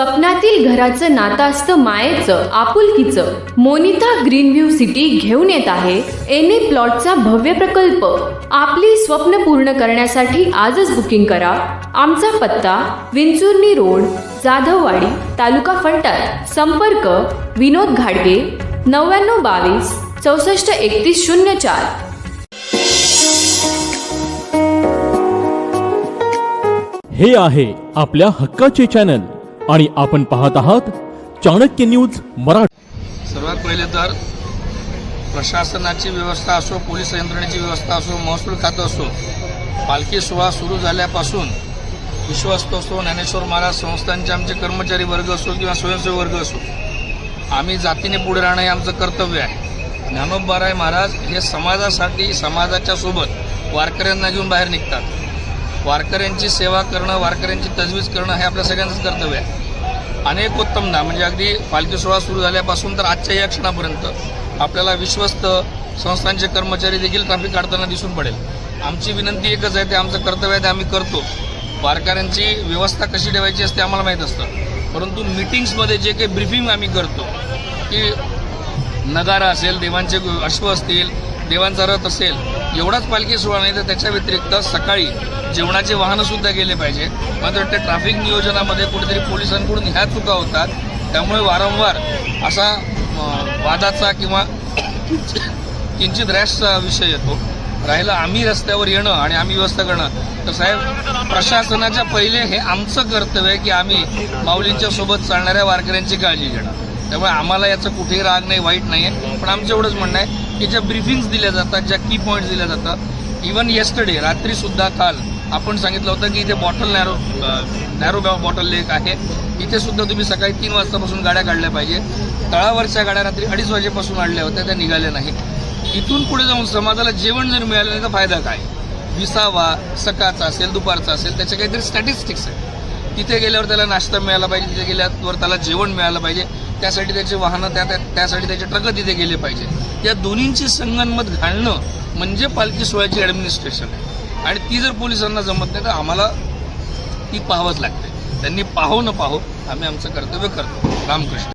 स्वप्नातील घराचं नातं असतं मायेचं आपुलकीचं मोनिता ग्रीन व्ह्यू सिटी घेऊन येत आहे. एन ए प्लॉटचा भव्य प्रकल्प. आपली स्वप्न पूर्ण करण्यासाठी आजच बुकिंग करा. आमचा पत्ता विंचुर्णी रोड जाधववाडी तालुका फलटण. संपर्क विनोद घाडगे नव्याण्णव बावीस चौसष्ट एकतीस शून्य चार. हे आहे आपल्या हक्काचे चॅनल. आणि आपण पाहत आहात चाणक्य न्यूज मराठी. सर्वात पहिले तर प्रशासनाची व्यवस्था असो पोलीस यंत्रणेची व्यवस्था असो महसूल खातं असो पालखी सोहळा सुरू झाल्यापासून विश्वस्त असो ज्ञानेश्वर महाराज संस्थांचे आमचे कर्मचारी वर्ग असो किंवा स्वयंसेवी वर्ग असो आम्ही जातीने पुढे राहणं हे आमचं कर्तव्य आहे. ज्ञानोबाराय महाराज हे समाजासाठी समाजाच्या सोबत वारकऱ्यांना घेऊन बाहेर निघतात. वारकऱ्यांची सेवा करणं वारकऱ्यांची तजवीज करणं हे आपल्या सगळ्यांचंच कर्तव्य आहे. अनेक उत्तमदा म्हणजे अगदी पालखी सोहळा सुरू झाल्यापासून तर आजच्या या क्षणापर्यंत आपल्याला विश्वस्त संस्थांचे कर्मचारी देखील ट्रॅफिक काढताना दिसून पडेल. आमची विनंती एकच आहे ते आमचं कर्तव्य आहे ते आम्ही करतो. वारकऱ्यांची व्यवस्था कशी ठेवायची असते आम्हाला माहीत असतं. परंतु मिटिंग्समध्ये जे काही ब्रिफिंग आम्ही करतो की नगारा असेल देवांचे अश्व असतील देवांचा रथ असेल एवढाच पालखी सोहळा नाही तर त्याच्या व्यतिरिक्त सकाळी जेवणाचे वाहनंसुद्धा गेले पाहिजे. मात्र ते ट्रॅफिक नियोजनामध्ये कुठेतरी पोलिसांकडून ह्या चुका होतात. त्यामुळे वारंवार असा वादाचा किंवा किंचित रॅशचा विषय येतो. राहिलं आम्ही रस्त्यावर येणं आणि आम्ही व्यवस्था करणं तर साहेब प्रशासनाच्या पहिले हे आमचं कर्तव्य आहे की आम्ही माऊलींच्या सोबत चालणाऱ्या वारकऱ्यांची काळजी घेणं. त्यामुळे आम्हाला याचं कुठेही राग नाही वाईट नाही आहे पण आमचं एवढंच म्हणणं आहे की ज्या ब्रीफिंग्स दिल्या जातात ज्या की पॉईंट्स दिल्या जातात इवन येस्टरडे रात्रीसुद्धा काल आपण सांगितलं होतं की इथे बॉटल नॅरो नॅरो बॉटल लेक आहे. इथे सुद्धा तुम्ही सकाळी तीन वाजतापासून गाड्या काढल्या पाहिजे. तळावरच्या गाड्या रात्री अडीच वाजेपासून आणल्या होत्या त्या निघाल्या नाहीत. इथून पुढे जाऊन समाजाला जेवण जर मिळालं नाही तर फायदा काय? विसावा सकाळचा असेल दुपारचा असेल त्याचे काहीतरी स्टॅटिस्टिक्स आहे तिथे गेल्यावर त्याला नाश्ता मिळाला पाहिजे तिथे गेल्यावर त्याला जेवण मिळालं पाहिजे. त्यासाठी त्याचे वाहनं त्या त्या- त्यासाठी त्याचे ट्रक तिथे गेले पाहिजे. या दोन्हींची संगनमत घालणं म्हणजे पालखी सोहळ्याची ॲडमिनिस्ट्रेशन आहे. आणि ती जर पोलिसांना जमत नाही तर आम्हाला ती पाहावंच लागते त्यांनी पाहो न पाहो आम्ही आमचं कर्तव्य करतो. रामकृष्ण.